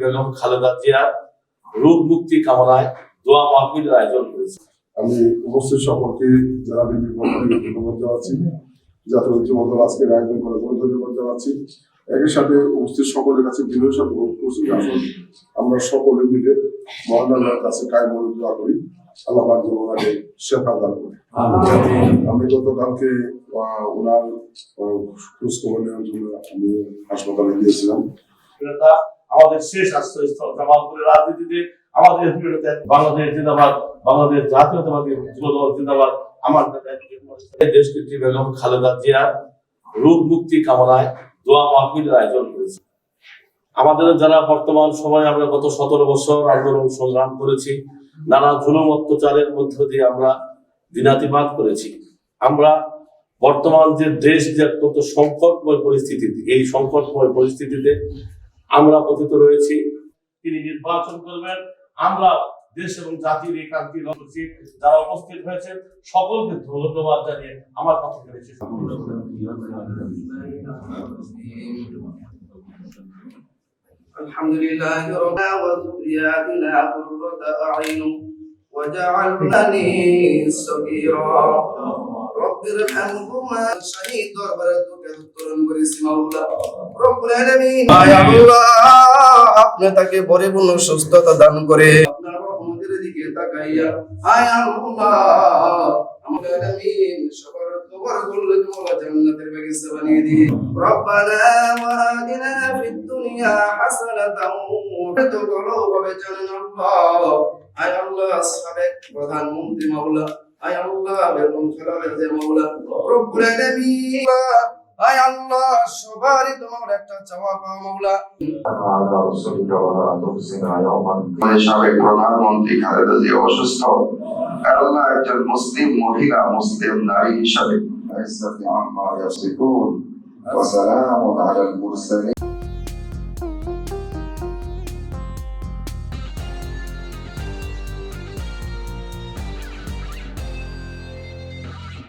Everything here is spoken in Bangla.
বেগম খালেদা জিয়ার রোগ মুক্তি কামনায় দোয়া মাহফিলের আয়োজন করেছে। আমি উপস্থিত সকলকে যারা ধন্যবাদ জানাচ্ছি। জাতীয় আজকের আয়োজন করার জন্য ধন্যবাদ জানাচ্ছি। একই সাথে উপস্থিত সকলের কাছে বিনয় সাথে অনুরোধ করছি আসুন আমরা সকলে মিলে মহান আল্লাহর কাছে কায় মনে দোয়া করি। আল্লাহ পাক যেন ওনাকে শেফা দান করে আমি গতকালকে ওনার খোঁজ খবর নেওয়ার জন্য আমি হাসপাতালে গিয়েছিলাম। আমাদের শেষ আশ্রয়স্থল জামালপুরের রাজনীতিতে, আমাদের বাংলাদেশ জিন্দাবাদ, বাংলাদেশ জাতীয়তাবাদী যুবদল জিন্দাবাদ, আমার দেশনেত্রী বেগম খালেদা জিয়ার রোগ মুক্তি কামনায় দোয়া মাহফিলের আয়োজন করেছে। আমাদের যারা বর্তমান সময়ে আমরা গত সতেরো বছর আন্দোলন সংগ্রাম করেছি, নানা জুলুম অত্যাচারের মধ্য দিয়ে আমরা দিনাতিপাত করেছি। আমরা বর্তমান যে দেশ যে অত্যন্ত সংকটময় পরিস্থিতি এই সংকটময় পরিস্থিতিতে আমরা পতিত রয়েছি তিনি নির্বাচন করবেন আমরা দেশ এবং জাতির এই ক্রান্তি করছি যারা উপস্থিত হয়েছেন সকলকে ধন্যবাদ জানিয়ে আমার কথা শেষ الحمد لله ربنا وذرياتنا قرة أعين وجعلني صغيرا رب ارحمهما شهيد দরবারে তোকে উত্তরণ করেছি মাওলা আপনি তাকে পরিপূর্ণ সুস্থতা দান করে আপনার দিকে তাকাইয়া আয় আল্লাহ আমাদের আলামিন সবার কবরগুলো তোমার জান্নাতের বাগিচা বানিয়ে দিয়ে রব্বানা ওয়া আতিনা ফিদ দুনিয়া হাসানাতাও ওয়া তুকুলুবে জান্নাল্লাহ আয় আল্লাহ সাবেক প্রধানমন্ত্রী মাওলা। আয় আল্লাহ বেগম খালেদা জিয়া মাওলা। রব্বুল আলামিন আয় আল্লাহ সবারই তোমার একটা চাওয়া পাওয়া মাওলা على رسولك ولا تخزنا يوما আমাদের সাবেক প্রধানমন্ত্রী খালেদা জিয়া অসুস্থ আর আল্লাহ একজন মুসলিম মহিলা মুসলিম নারী হিসাবে عزة عما يصفون وسلام على المرسلين